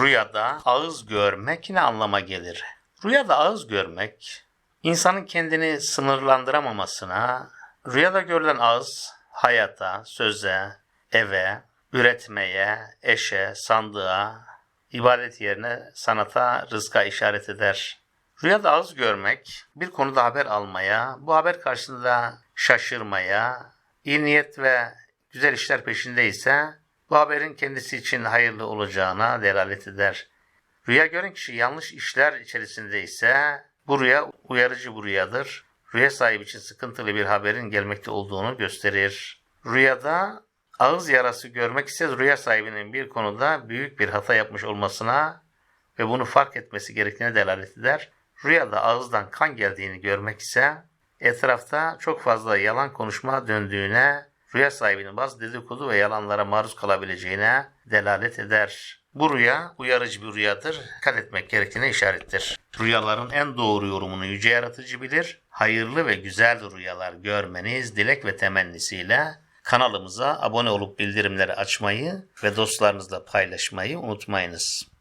Rüyada ağız görmek ne anlama gelir? Rüyada ağız görmek, insanın kendini sınırlandıramamasına, rüyada görülen ağız, hayata, söze, eve, üretmeye, eşe, sandığa, ibadet yerine sanata, rızka işaret eder. Rüyada ağız görmek, bir konuda haber almaya, bu haber karşısında şaşırmaya, iyi niyet ve güzel işler peşindeyse bu haberin kendisi için hayırlı olacağına delalet eder. Rüya gören kişi yanlış işler içerisinde ise bu rüya uyarıcı bir rüyadır. Rüya sahibi için sıkıntılı bir haberin gelmekte olduğunu gösterir. Rüyada ağız yarası görmek ise rüya sahibinin bir konuda büyük bir hata yapmış olmasına ve bunu fark etmesi gerektiğine delalet eder. Rüyada ağızdan kan geldiğini görmek ise etrafta çok fazla yalan konuşma döndüğüne, rüya sahibinin bazı dedikodu ve yalanlara maruz kalabileceğine delalet eder. Bu rüya uyarıcı bir rüyadır. Dikkat etmek gerektiğine işarettir. Rüyaların en doğru yorumunu yüce yaratıcı bilir. Hayırlı ve güzel rüyalar görmeniz dilek ve temennisiyle kanalımıza abone olup bildirimleri açmayı ve dostlarınızla paylaşmayı unutmayınız.